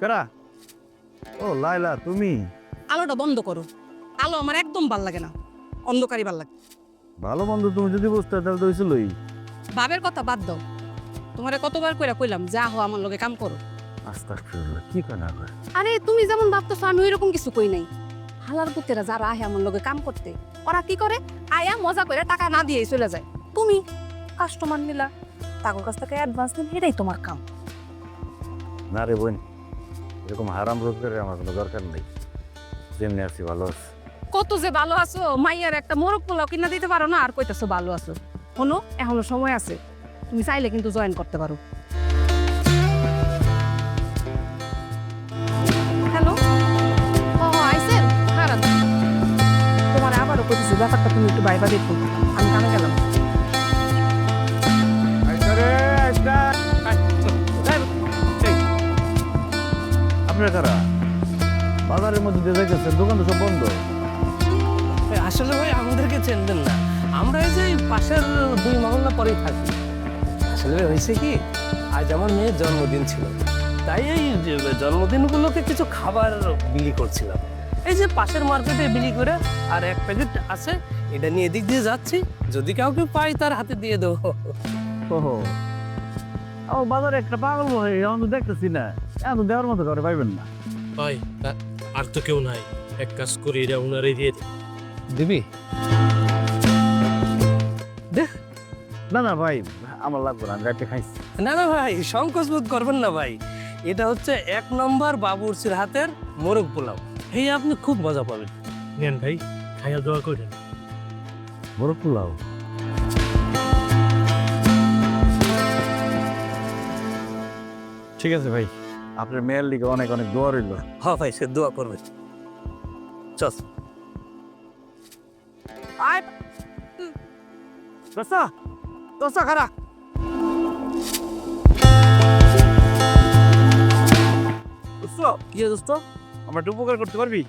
কারা ও লাইলা তুমি আলোটা বন্ধ করো আলো আমার একদম ভালো লাগে না অন্ধকারই ভালো লাগে ভালো বন্ধু তুমি যদি বুঝতে তাহলে তো হয়েছিলই বাবের কথা বাদ দাও তোমারে কতবার কইরা কইলাম যা হো আমার লগে কাম করো আস্তে আস্তে কি করে না করে আরে তুমি যেমন ভাবতেছো আমি ওইরকম কিছু কই নাই হালার পুতেরা যারা আহে আমার লগে কাম করতে ওরা কি করে আয়া মজা করে টাকা না দিয়ে চলে যায় তুমি কাস্টমার নিলা তাগর কাছ থেকে অ্যাডভান্স নিন এটাই তোমার কাম। না রে বোন এরকম হারাম রোজগারের আমার কোনো দরকার নেই। যেমনি আছি ভালো আছি। কত যে ভালো আছো মাইয়ার একটা মোরগ পোলাও কিনা দিতে পারো না আর কইতাছো ভালো আছো। শোনো এখনও সময় আছে তুমি চাইলে কিন্তু জয়েন করতে পারো। হ্যালো ও আইসেন? তোমার আবারও কইতেছি ব্যাপারটা তুমি একটু বাইবা দেখো। আমি কামে গেলাম। আপনার কারা? বাজারের মধ্যে দিয়ে যাইতেছেন দোকান তো সব বন্ধ। আসলে ভাই আমাদেরকে চেনবেন না। আমরা এই যে পাশের দুই মহল্লা পরেই থাকি। আসলে হয়েছে কি আজ আমার মেয়ের জন্মদিন ছিল। তাই এই জন্মদিনগুলোকে কিছু খাবার বিলি করছিলাম। এই যে পাশের মার্কেটে বিলি করে আর এক প্যাকেট আছে এটা নিয়ে এদিক দিয়ে যাচ্ছি। যদি কাউকে পাই তার হাতে দিয়ে দেবো। ওহো। ও বাজারে একটা পাগল হয়ে তো দেখতেছি না। এখন দেওয়ার মতো করে পাইবেন না। ভাই তা- আর তো কেউ নাই। এক কাজ করি এটা উনারে দিয়ে দিই। দিবি? না না ভাই আমার লাগবে না আমি রাতে খাইছি। না না ভাই সংকোচ বোধ করবেন না ভাই। এটা হচ্ছে এক নম্বর বাবুরচির হাতের মোরগ পোলাও। এই আপনি খুব মজা পাবেন। নেন ভাই খাইয়া দোয়া করেন। বড় পোলাও? ঠিক আছে ভাই। আপনার মেয়ের লিগে অনেক অনেক দোয়া রইল। হ্যাঁ ভাই সে দোয়া করবে। চল। আয়। দোস্তা দোস্তা খারা দোস্ত কি দোস্ত? আমার একটু উপকার করতে পারবি?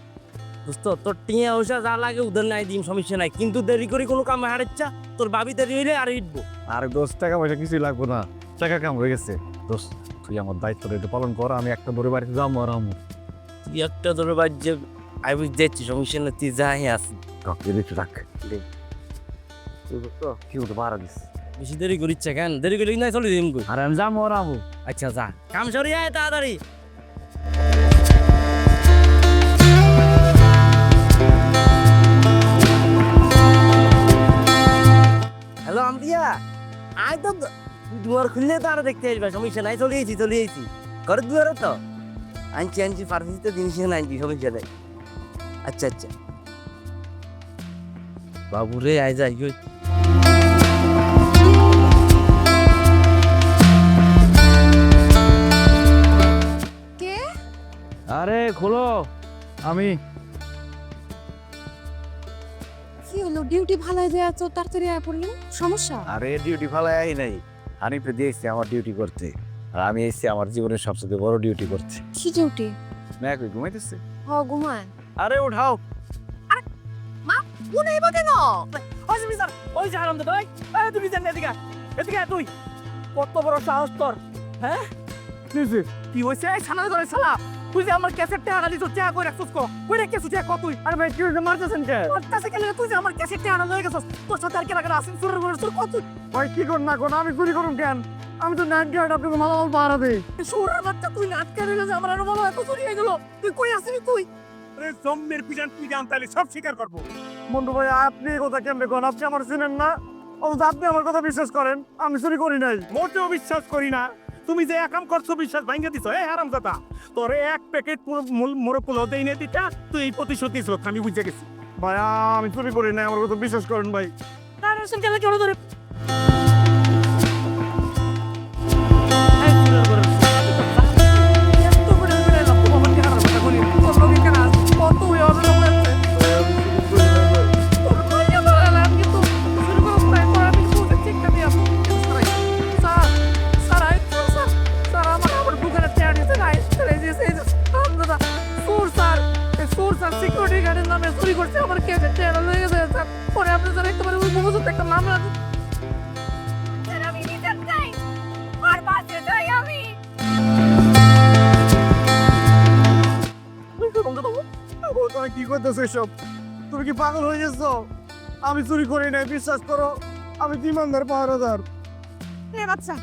দোস্ত তোর টিয়া ওষা যা লাগে উধার নাই দিন সমস্যা নাই। কিন্তু দেরি করে কোনো কাম হারাচ্ছা তোর বাবি দেরি হইলে আর ইটবো। আর দশ টাকা পয়সা কিছুই লাগবো না। টাকা কাম হয়ে গেছে। দোস্ত। তুই আমার দায়িত্বটা একটু পালন কর আমি একটা দূরে বাড়িতে যাব আর আমু। তুই একটা দূরে বাড়ি যে আমি যাচ্ছি সমস্যা না তুই যাই আসি। রাখ কি হতো বাড়া দিস। বেশি দেরি করিচ্ছে কেন? দেরি করি নাই চলে কই আর আমি যাব আর আচ্ছা যা। কাম সরি আয় তাড়াতাড়ি। দুয়ার খুললে তো আরও দেখতে আসবে সমস্যা নাই চলে এসেছি চলে এসেছি। ঘরের দুয়ারে তো। আনছি আনছি ফার্মেসিতে জিনিস এনে আনছি সমস্যা নাই। আচ্ছা আচ্ছা। বাবু রে আয় যাই কে? আরে খোলো। আমি। কি হলো? ডিউটি ভালাই দেয়া তো তাড়াতাড়ি আয় পড়লেন সমস্যা? আরে ডিউটি ফালাই আই নাই। হানিফে দিয়ে এসছি আমার ডিউটি করতে। আর আমি এসেছি আমার জীবনের সবচেয়ে বড় ডিউটি করতে। কি ডিউটি না কই ঘুমাইতেছে? হ ঘুমায় আরে উঠাও। উনাইব কেন? ওই যে বিচার ওই যে আনন্দ ভাই এই তুই বিচার এদিকে এদিকে তুই। কত বড় সাহস তোর হ্যাঁ? কি হয়েছে এই ছানা ধরে ছালা। তুই যে আমার ক্যাসেটটা আনা দিছ চা করে রাখছিস কো। কই রেখেছিস চা কো তুই? আরে ভাই কি মারতেছেন কে? মারতেছে কেন তুই যে আমার ক্যাসেটটা আনা লয়ে গেছস তোর সাথে আর কেন কেন আসিন সুরের করে তোর কত ভাই কি কর না কোন আমি চুরি করুম কেন? আমি তো নাইট গার্ড আপনাকে মালামাল পাহারা দেই। সুরের বাচ্চা তুই আমার আর বলো এত চুরি হয়ে গেল। তুই কই আসিনি তুই? আরে জম্মের পিজান তুই জান তাহলে সব স্বীকার করব। বন্ধু ভাই আপনি কথা কেমনে কোন? আপনি আমার চিনেন না? অথচ আপনি আমার কথা বিশ্বাস করেন। আমি চুরি করি নাই। মোটেও বিশ্বাস করি না। তুমি যে একাম করছ, বিশ্বাস ভাঙ্গে দিছো। এই হারাম দাদা তোর এক প্যাকেট মোরগ পোলাও দেই না দিতা, তুই এই প্রতিশ্রুতি আমি বুঝে গেছি। ভাই আমি চুরি করি না আমার কথা বিশ্বাস করেন ভাই। তার কেন ধরে? পরে আপনি জানেন তোমার ওই মুখোজত একটা মামলা আমি চাই। আর আমি। তুমি কি করতেছো এসব? তুমি কি পাগল হয়ে গেছ? আমি চুরি করি নাই বিশ্বাস করো আমি দিমানদার পাহারাদার। বাচ্চা